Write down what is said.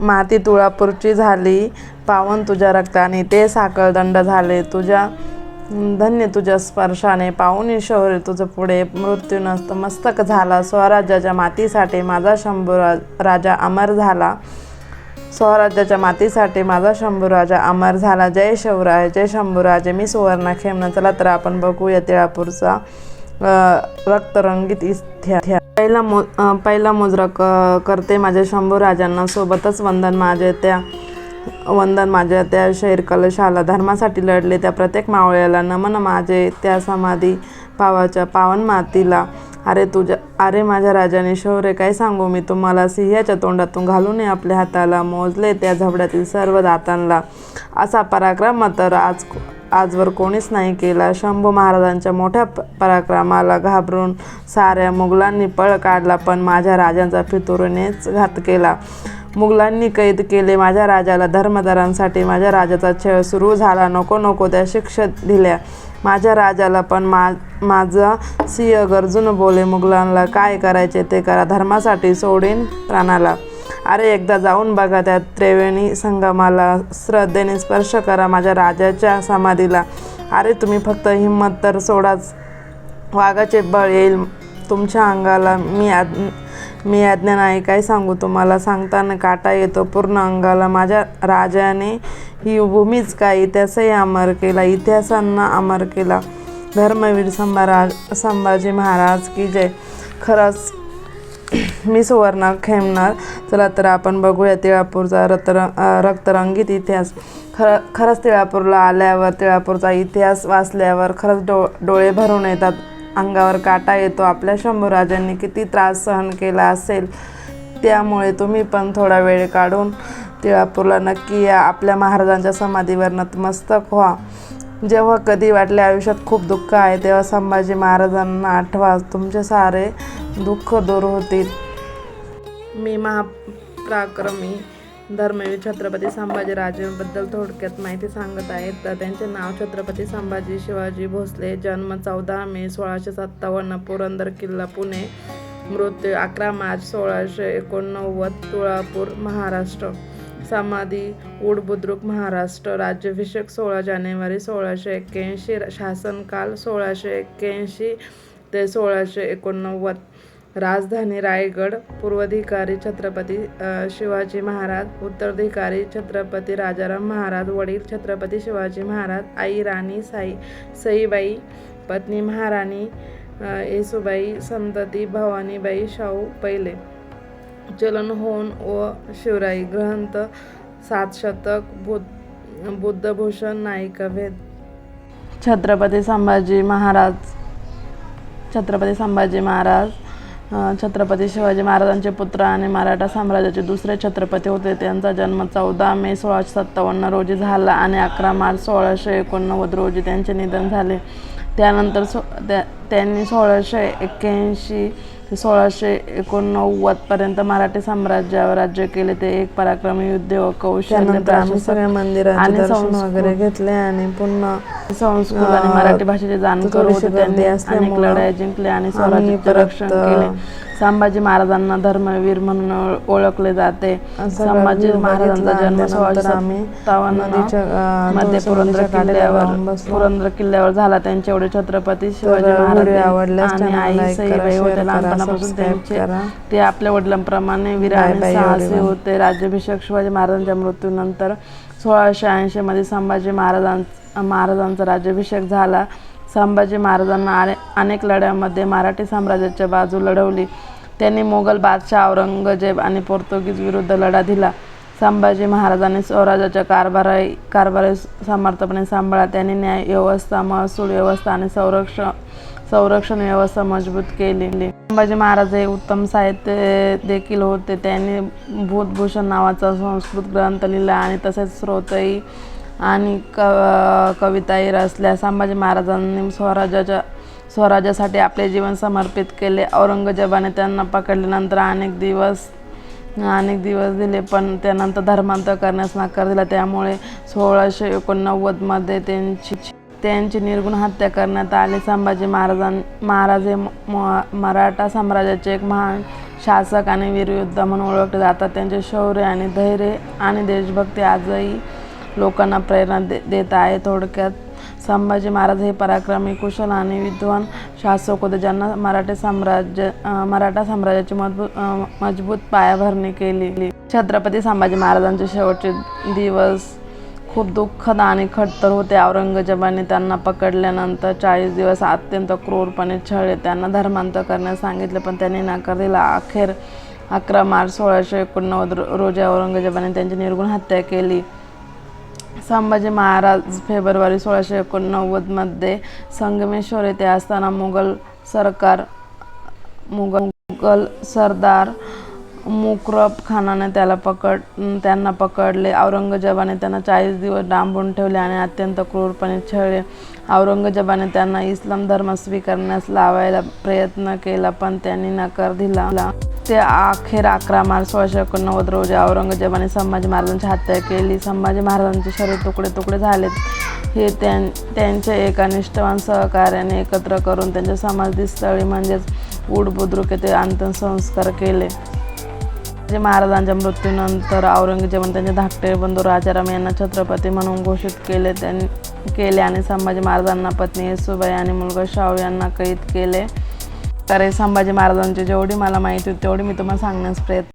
माती तुळापूरची झाली पावन तुझ्या रक्ताने ते साखळदंड झाले तुझ्या धन्य तुझ्या स्पर्शाने पाहुणी शौर्य तुझं पुढे मृत्यू नसतं मस्तक झाला स्वराज्याच्या मातीसाठी माझा शंभू रा राजा अमर झाला. स्वराज्याच्या मातीसाठी माझा शंभूराजा अमर झाला. जय शिवराय जय शंभूराजे मी सुवर्ण खेमणं चला तर आपण बघूया तिळापूरचा रक्तरंगीत इस पहिला मो पहिला मुजरा क करते माझ्या शंभू राजांना. सोबतच वंदन माझे त्या वंदन माझ्या त्या शैर कलशाला धर्मासाठी लढले त्या प्रत्येक मावळ्याला. नमन माझे त्या समाधी पावाच्या पावन मातीला. अरे तुझ्या अरे माझ्या राजाने शौर्य काय सांगू मी? तुम्हाला सिंहाच्या तोंडातून घालून आपल्या हाताला. मोजले त्या झबड्यातील सर्व दातांना. असा पराक्रम तर आज आजवर कोणीच नाही केला. शंभू महाराजांच्या मोठ्या पराक्रमाला घाबरून साऱ्या मुघलांनी पळ काढला पण माझ्या राजांचा फितुरीनेच घात केला. मुघलांनी कैद केले माझ्या राजाला धर्मदारांसाठी. माझ्या राजाचा छळ सुरू झाला. नको नको त्या शिक्षा दिल्या. माझ्या राजाला पण मा माझा सिंह गरजून बोले मुघलांना काय करायचे ते करा. धर्मासाठी सोडीन प्राणाला. अरे एकदा जाऊन बघा त्या त्रिवेणी संगमाला श्रद्धेने स्पर्श करा माझ्या राजाच्या समाधीला. अरे तुम्ही फक्त हिंमत तर सोडाच. वाघाचे बळ येईल तुमच्या अंगाला. मी आद मी आज्ञा नाही काय सांगू तुम्हाला? सांगताना काटा येतो पूर्ण अंगाला. माझ्या राजाने ही भूमीच काय? इतिहासही अमर केला. इतिहासांना अमर केला. धर्मवीर संभाराज संभाजी महाराज की जय. खरंच मी सुवर्ण खेमणार. चला तर आपण बघूया तिळापूरचा रतरंग रक्तरंगीत इतिहास. खर खरंच तिळापूरला आल्यावर तिळापूरचा इतिहास वाचल्यावर खरंच डो डोळे भरून येतात. अंगावर काटा येतो. आपल्या शंभूराजांनी किती त्रास सहन केला असेल त्यामुळे तुम्ही पण थोडा वेळ काढून तिळापूरला नक्की या. आपल्या महाराजांच्या समाधीवर नतमस्तक व्हा. जेव्हा कधी वाटले आयुष्यात खूप दुःख आहे तेव्हा संभाजी महाराजांना आठवा. तुमचे सारे दुःख दूर होतील. मी महापराक्रमी धर्मवीर छत्रपती संभाजी राजेबद्दल थोडक्यात माहिती सांगत आहे तर त्यांचे नाव छत्रपती संभाजी शिवाजी भोसले जन्म चौदा मे सोळाशे सत्तावन्न पुरंदर किल्ला पुणे. मृत्यू अकरा मार्च सोळाशे एकोणनव्वद तुळापूर महाराष्ट्र. समाधी उडबुद्रुक महाराष्ट्र. राज्याभिषेक सोळा जानेवारी सोळाशे एक्क्याऐंशी शासनकाल सोळाशे एक्क्याऐंशी ते सोळाशे एकोणनव्वद. राजधानी रायगड पूर्वाधिकारी छत्रपती शिवाजी महाराज उत्तराधिकारी छत्रपती राजाराम महाराज वडील छत्रपती शिवाजी महाराज आई राणी साई सईबाई पत्नी महाराणी येसुबाई संतती भवानीबाई शाहू पहिले. चलन होऊन व शिवराई ग्रंथ सात शतक बुद्ध बुद्धभूषण नायिकाभेद छत्रपती संभाजी महाराज छत्रपती संभाजी महाराज छत्रपती शिवाजी महाराजांचे पुत्र आणि मराठा साम्राज्याचे दुसरे छत्रपती होते. त्यांचा जन्म चौदा मे सोळाशे सत्तावन्न रोजी झाला आणि अकरा मार्च सोळाशे एकोणनव्वद रोजी त्यांचे निधन झाले. त्यानंतर सो त्या त्यांनी सोळाशे एक्क्याऐंशी ते सोळाशे एकोणनव्वदपर्यंत मराठी साम्राज्यावर राज्य केले. ते एक पराक्रमी युद्ध व कौशल्य आम्ही सगळ्या मंदिराचे दर्शन वगैरे घेतले आणि पुन्हा संस्कृत आणि मराठी भाषेचे जाणकार थोडीशी होते त्यांनी अनेक लढाई जिंकल्या आणि स्वराज्याचे रक्षण केले. संभाजी महाराजांना धर्मवीर म्हणून ओळ- ओळखले जाते संभाजी महाराजांचा. जन्ममध्ये पुरंदर किल्ल्यावर. पुरंदर किल्ल्यावर झाला त्यांचे एवढे छत्रपती शिवाजी महाराज आणि आई सईबाई होते लहानपणापासून त्यांचे. ते आपल्या वडिलांप्रमाणे वीर Bye आणि bye साहसी everyone. होते राज्याभिषेक शिवाजी महाराजांच्या मृत्यूनंतर सोळाशे ऐंशी मध्ये संभाजी महाराजां महाराजांचा राज्याभिषेक झाला संभाजी महाराजांना अने- अनेक लढ्यामध्ये मराठी साम्राज्याच्या बाजू लढवली. त्यांनी मोगल बादशाह औरंगजेब आणि पोर्तुगीज विरुद्ध लढा दिला. संभाजी महाराजांनी स्वराज्याच्या कारभाराई कारभारी समर्थपणे सांभाळा. त्यांनी न्याय व्यवस्था महसूल व्यवस्था आणि संरक्षण संरक्षण व्यवस्था मजबूत केली संभाजी महाराज हे उत्तम साहित्य देखील होते. त्यांनी भूतभूषण नावाचा संस्कृत ग्रंथ लिहिला आणि तसेच श्रोतही आणि क कविताही रचल्या संभाजी महाराजांनी स्वराज्याच्या स्वराज्यासाठी आपले जीवन समर्पित केले. औरंगजेबाने त्यांना पकडल्यानंतर अनेक दिवस अनेक दिवस दिले पण त्यानंतर धर्मांतर करण्यास नकार दिला. त्यामुळे सोळाशे एकोणनव्वदमध्ये त्यांची त्यांची निर्गुण हत्या करण्यात आली. संभाजी महाराजां महाराज हे म- मराठा साम्राज्याचे एक महान शासक आणि वीरयुद्ध म्हणून ओळखले जातात. त्यांचे शौर्य आणि धैर्य आणि देशभक्ती आजही लोकांना प्रेरणा दे देत आहे. थोडक्यात संभाजी महाराज हे पराक्रमी कुशल आणि विद्वान शासक होते. ज्यांना मराठी साम्राज्य मराठा साम्राज्याची मजबूत मजबूत पायाभरणी केली. छत्रपती संभाजी महाराजांचे शेवटचे दिवस खूप दुःखद आणि खडतर होते. औरंगजेबाने त्यांना पकडल्यानंतर चाळीस दिवस अत्यंत क्रूरपणे छळले. त्यांना धर्मांतर करण्यास सांगितले पण त्यांनी नकार दिला अखेर अकरा मार्च सोळाशे एकोणनव्वद रोजी औरंगजेबाने त्यांची निर्गुण हत्या केली. संभाजी महाराज फेब्रुवारी सोळाशे एकोणनव्वदमध्ये संगमेश्वर येथे असताना मुघल सरकार मुघल मुघल सरदार मुकरब खानाने त्याला पकड त्यांना पकडले. औरंगजेबाने त्यांना चाळीस दिवस डांबून ठेवले आणि अत्यंत क्रूरपणे छळले. औरंगजेबाने त्यांना इस्लाम धर्म स्वीकारण्यास लावायला प्रयत्न केला पण त्यांनी नकार दिला. ते अखेर अकरा मार्च सोळाशे एकोणनव्वद रोजी औरंगजेबाने संभाजी महाराजांची हत्या केली. संभाजी महाराजांचे शरीर तुकडे तुकडे झाले हे त्यां त्यांच्या एका निष्ठवान सहकार्याने एकत्र करून त्यांच्या समाधीस्थळी म्हणजेच उड बुद्रुक येथे अंत्यसंस्कार केले. जे महाराजांच्या मृत्यूनंतर औरंगजेबाने त्यांचे धाकटे बंधू राजाराम यांना छत्रपती म्हणून घोषित केले. त्यांनी केले आणि संभाजी महाराजांना पत्नी येसुबाई आणि मुलगा शाहू यांना कैद केले. तर संभाजी महाराजांची जेवढी मला माहिती होती तेवढी मी तुम्हाला सांगण्यास प्रयत्न